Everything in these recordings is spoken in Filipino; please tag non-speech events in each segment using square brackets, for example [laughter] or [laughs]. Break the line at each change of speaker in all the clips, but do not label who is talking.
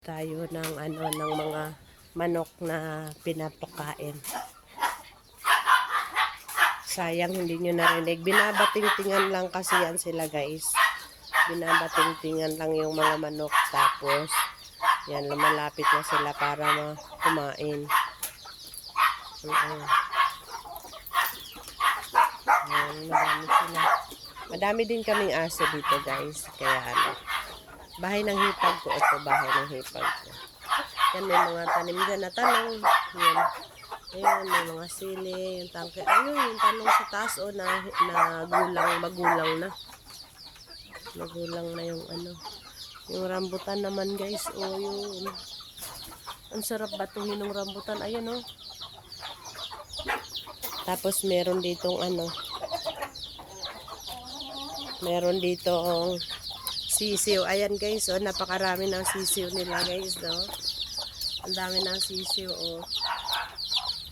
tayo ng ano ng mga manok na pinapakain. Sayang hindi nyo narinig. Binabating-tingan lang kasi yan sila guys. Binabating-tingan lang yung mga manok. Tapos, yan, lumalapit na sila para ma kumain. Mm-mm. Yan, marami sila. Madami din kaming aso dito guys. Kaya ano, bahay ng hipag ko. Ito, bahay ng hipag ko. Yan, may mga tanim dyan na talong. Yan. Ayan, may mga sili, yung tangke. Ayun, yung talong sa taas, o, na, na gulang, magulang na. Magulang na yung ano. Yung rambutan naman, guys. O, yun. Ang sarap batuhin ng rambutan. Ayan, o. Tapos, meron ditong ano. Meron ditong sisiw. Ayan, guys. O, napakarami ng sisiw nila, guys. O. Ang dami ng sisiw, o.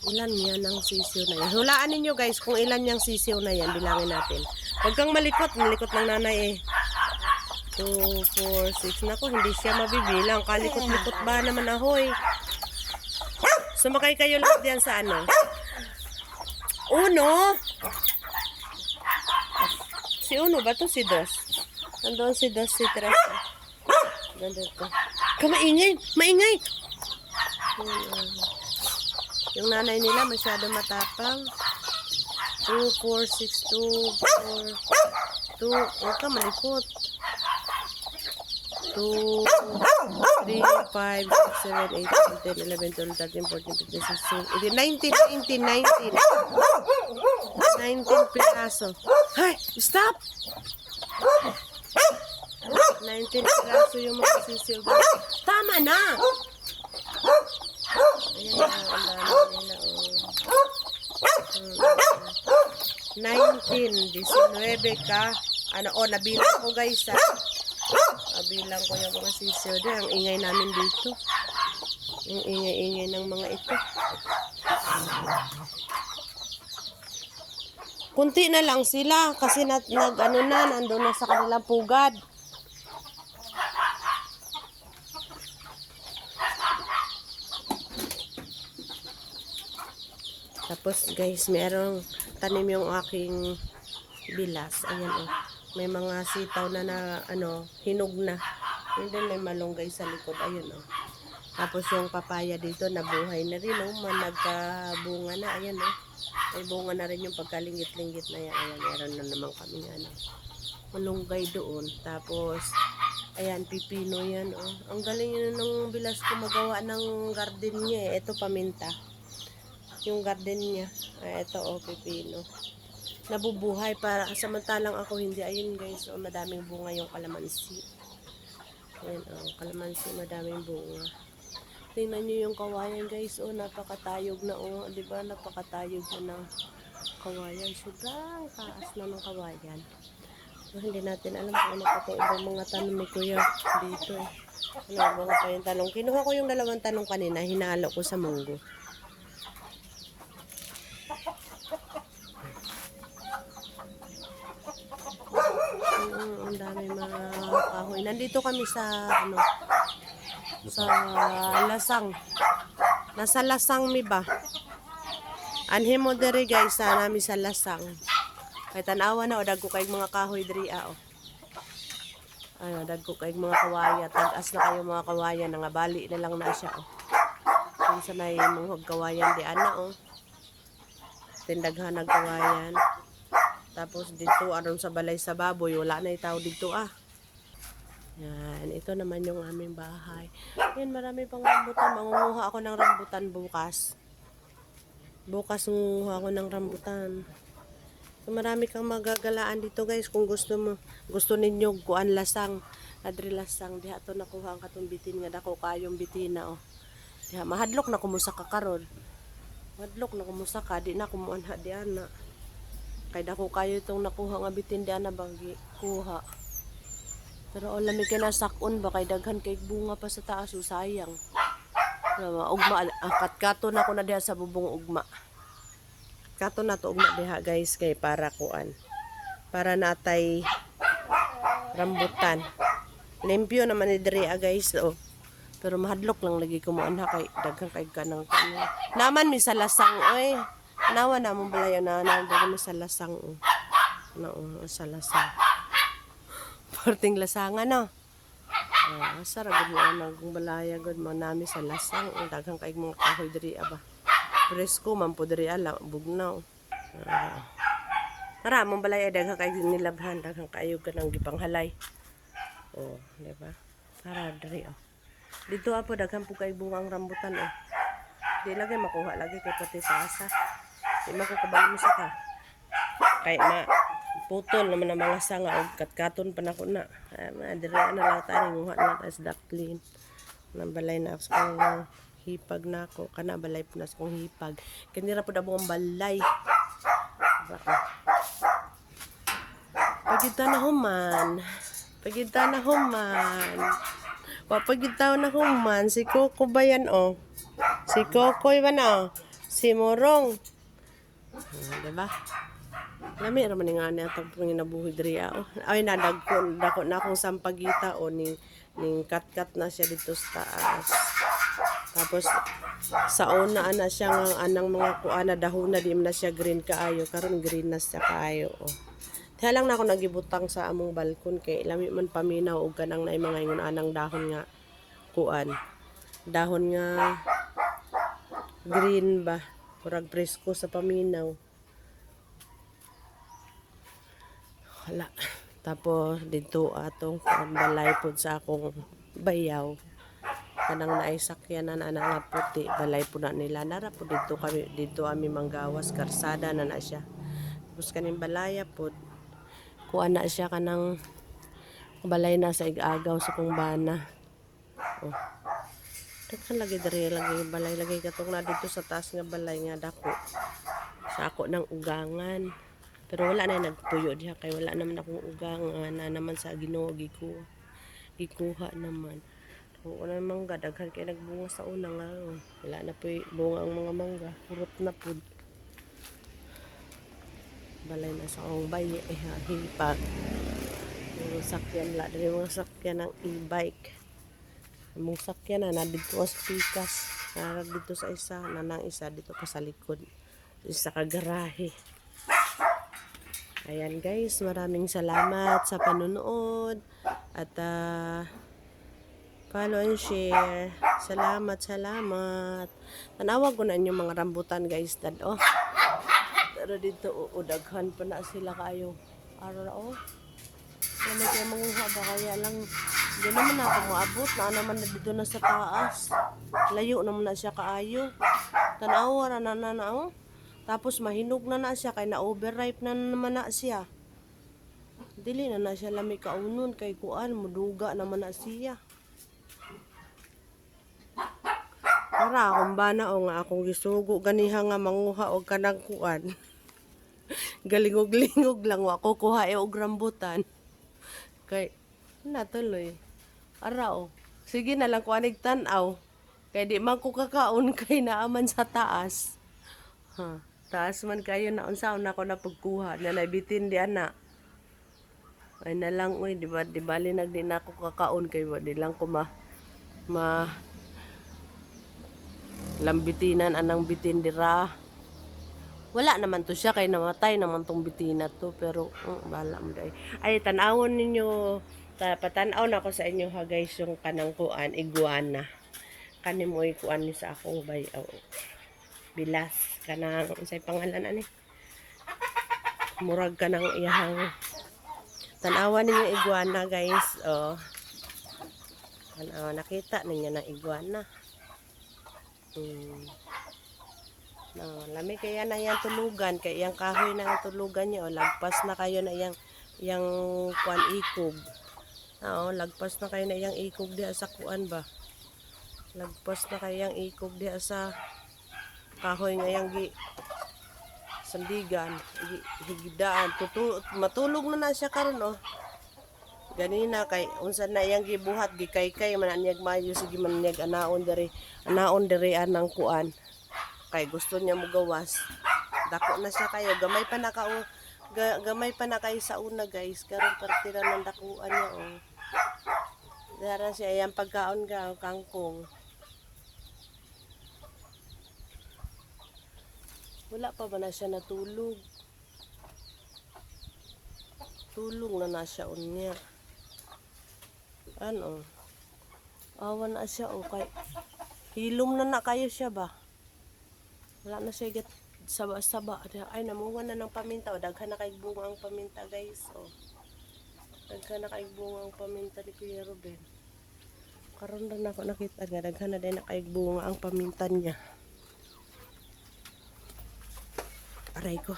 Ilan yan ang sisiw na yan? Hulaan ninyo guys kung ilan yung sisiw na yan. Bilangin natin. Huwag kang malikot. Malikot ng nanay eh. 2, 4, 6. Naku, hindi siya mabibilang. Kalikot-likot ba naman ahoy? Sumakay kayo lahat yan sa ano? Uno? Si Uno ba to? Si Dos? Nandun si Dos, si Tres. Nandun ko. Kamaingay! Maingay! Yung nanay nila masyado matapang. 2, 4, 6, 2, 4, 2. Huwag ka malikot. 2, 3, 5, 6, 7, 8, 9, 10, 11, 12, 13, 14, 15, 16, 17, 19, 19, 19. 19 piraso. Hay! Stop! 19 piraso yung mga sisiw. Tama na! Ayan na, ang dami nila, oh. Mm. 19, 19 ka. Ano, oh, nabilang ko guys, ha. Nabilang ko yung mga din. Ang ingay namin dito. Ang ingay-ingay ng mga ito. Kunti na lang sila kasi nag, nag ano na, nandun na sa kanilang pugad. Tapos guys, merong tanim yung aking bilas. Ayan oh. May mga sitaw na na ano, hinog na. And then may malunggay sa likod. Ayun oh. Tapos yung papaya dito nabuhay na rin oh. Nagkabunga na. Ayan oh. May bunga na rin yung pagkalingit-linggit na yan. Ayan, meron na naman kami ano. Malunggay doon. Tapos Ayan, pipino yan, oh. Ang galing yun ng bilas ko magawa ng garden niya, eh. Ito, paminta yung garden niya. Ay, ito, oh, pipino. Nabubuhay para, samantalang ako hindi. Ayun guys, oh, madaming bunga yung kalamansi. Ayan, oh, kalamansi, madaming bunga. Tingnan nyo yung kawayan guys, oh, napakatayog na, oh, di ba, napakatayog na ng kawayan. Sobrang taas na ng kawayan. So, hindi natin alam kung ano pa ibang mga tanong ni Kuya dito eh. Ano mga pa yung talong. Kinuha ko yung dalawang talong kanina, hinalo ko sa munggo. Mm, ang dami mga kahoy. Nandito kami sa ano sa Lasang. Nasa Lasang mi ba? Anhin mo diri guys sa nami sa Lasang. Kay tanawa na o dagko kay mga kahoy diri ah, oh. Ano, dagko kay mga kawaya. Tag-as na kayo mga kawaya. Nangabali na lang na siya oh. Kung sa may mga kawayan di ana oh. Tindaghan ng kawayan. Tapos dito aron sa balay sa baboy, wala na itaw dito ah. Yan, ito naman yung aming bahay. Yan, marami pang rambutan. Mangunguha ako ng rambutan bukas. Bukas mangunguha ako ng rambutan. So, marami kang magagalaan dito guys kung gusto mo. Gusto ninyo kuan lasang. Adri lasang. Diha to nakuha ang katong bitin nga dako kayong bitina oh. Diha, mahadlok na kumusa ka karon. Mahadlok na kumusa ka. Di na kumuan ha di ana. Kay dako kayo itong nakuha nga bitin di ana bagi kuha. Pero o lamig ka na sakon ba kay daghan kay bunga pa sa taas o sayang. Diba, ugma ah, katkato na ko na diha sa bubong ugma. Kato na to ugma diha guys kay para kuan. Para natay rambutan. Limpyo naman ni diri ah, guys oh. Pero mahadlok lang lagi ko mo anak kay daghang kay ka ng kanya. Naman mi sa lasang oy. Nawa na mo balayo na na sa lasang. oh. Na oh, sa lasang. Porting lasangan no. Ah, sara gud mo nang balaya gud mo nami sa lasang oh, daghang kay mga kahoy diri aba. Presko man po diri ala bugnaw. Ah. Tara, mong balay daghang kay nilabhan, daghang kayo ka ng gipanghalay. Oh, di ba? Tara, diri oh. Dito apo daghan po kay bungang rambutan oh. Di lagi makuha lagi kay pati tasa. Di makakabalo mo sa ka. Kay ma putol naman ang mga sanga og katkaton pa na. Ay, ma diri na lang tayo nguha na tayo sa daklin. Nang balay na sa hipag na ako. Kana balay po na sa kong hipag. Kanira po na buong balay. Diba, oh. Pagita na human. Pagita na human. Papagita na human. Si Coco ba yan, oh? Si Coco ba na, oh? Si Morong. Ah, diba? Lami raman nga niya itong panginabuhi diri oh. Ay nadagko dako na akong sampagita o ning ning kat-kat na siya dito sa taas. Tapos sa una ana siya nga anang mga kuana dahon na di man na siya green kaayo karon green na siya kaayo oh. Kaya lang na ako nagibutang sa among balkon kay lami man paminaw og kanang na mga ingon anang dahon nga kuan. Dahon nga green ba? Murag presko sa paminaw. Wala. Tapos dito atong kuan balay pod sa akong bayaw. Kanang naisakyan na na nga puti balay po na nila nara po dito kami dito ami manggawas karsada na na siya. Tapos kaning balaya pod kuan na siya kanang balay na sa igagaw sa kong bana. Oh. Daghan lagi diri lagi balay lagi katong na dito sa taas nga balay nga dako. Sa ako ng ugangan. Pero wala na nagpuyo diha kay wala naman akong ugangan na naman sa Ginoo gikuha. Gikuha naman. Oo na mangga daghan kay nagbunga sa una nga. Wala na po bunga ang mga mangga. Purot na pud. Balay na sa akong bayi eh hipag. Yung sakyan la dali mga sakyan ng e-bike. Yung sakyan na na dito sa pikas. Na dito sa isa, na nang isa dito pa sa likod. Isa ka garahe. Ayan guys, maraming salamat sa panonood at ah, follow and share. Salamat, salamat. Tanawag ko na inyong mga rambutan guys dad oh. Pero dito oh, oh, daghan pa na sila kayo. Ara oh. Ano kayo manguha ba kaya lang hindi naman na ako maabot na naman na dito na sa taas. Layo naman na siya kaayo. Tanawa na na na na oh. Tapos mahinog na na siya kay na overripe na naman na siya. Dili na na siya lami kaunon kay kuan muduga naman na siya. Para akong bana o nga akong gisugo ganiha nga manguha og kanang kuan. [laughs] Galingog-lingog lang wa ko kuha e og rambutan. Kay natuloy. Ara o. Sige na lang kuanig tan-aw. Kay di man ko kakaon [laughs] kay naaman sa taas. Ha. Taas man kayo na unsaon ako na pagkuha na nabitin di ana. Ay na lang uy, di ba? Di bali nag di na ako kakaon kay di lang ko ma ma lambitinan anang bitin dira. Wala naman to siya kay namatay naman tong bitina to pero um, bala mo day. Ay tanawon ninyo ta, patanaw na ko sa inyo ha guys yung kanang kuan iguana. Kani mo kuan ni sa akong bayaw. Bilas kanang unsay pangalan ani? Murag kanang iyahang tanawan ninyo iguana guys. Oh. Tanaw nakita ninyo na iguana. Hmm. No, lami kaya na yang tulugan kay yang kahoy na ang tulugan niyo lagpas na kayo na yang yang kuan ikog. Oo, lagpas na kayo na yang ikog diha sa kuan ba. Lagpas na kayo yang ikog diha sa kahoy nga yang gi sandigan, gi, higdaan, tutu, matulog na na siya karon oh. Ganina kay unsa na yang gibuhat gi kay kay man anyag mayo sige man anyag anaon diri anaon diri anang kuan. Kay gusto niya mo gawas. Dako na siya kayo. Gamay pa na ka ga, gamay pa na kayo sa una guys. Karon partira ng dakuan niya oh. Dara siya yung pagkaon ka, kangkong. Wala pa ba na siya natulog? Tulog na na siya unya. Ano? Awan na siya o kay hilom na na kayo siya ba? Wala na siya gat saba-saba. Ay, namuha na ng paminta. O, daghan na kay bunga ang paminta, guys. O. Daghan na kay bunga ang paminta ni Kuya Ruben. Karon lang ako nakita nga. Daghan na din na kay bunga ang paminta niya. Aray ko.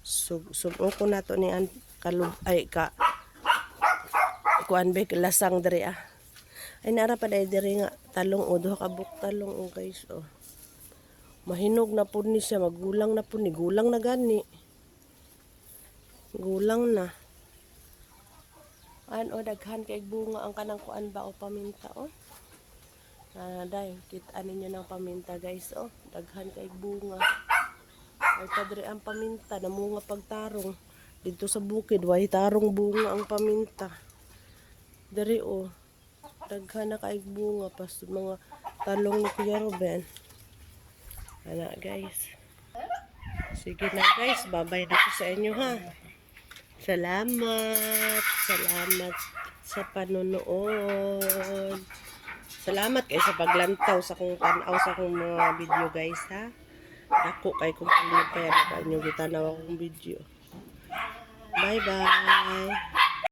Sub subo ko na to ni an kalub ay ka kuan be lasang diri ah. Ay nara pa dai diri nga talong o duha ka buk talong o guys oh. Mahinog na po ni siya, magulang na po ni, gulang na gani. Gulang na. Ayan o, daghan kay bunga ang kanang kuan ba o paminta o. Ah, day, kita ninyo ng paminta guys o. Daghan kay bunga. Ay padre ang paminta, namunga pagtarong. Dito sa bukid, way tarong bunga ang paminta. Dari o. Daghan na kay bunga pas mga talong ni Kuya Ruben. Wala guys. Sige na guys, babay na ko sa inyo ha. Salamat. Salamat sa panonood. Salamat kayo sa paglantaw sa kong tanaw sa kong mga video guys ha. Dako kay kung paano pa yan ako inyo gitanaw akong video. Bye bye.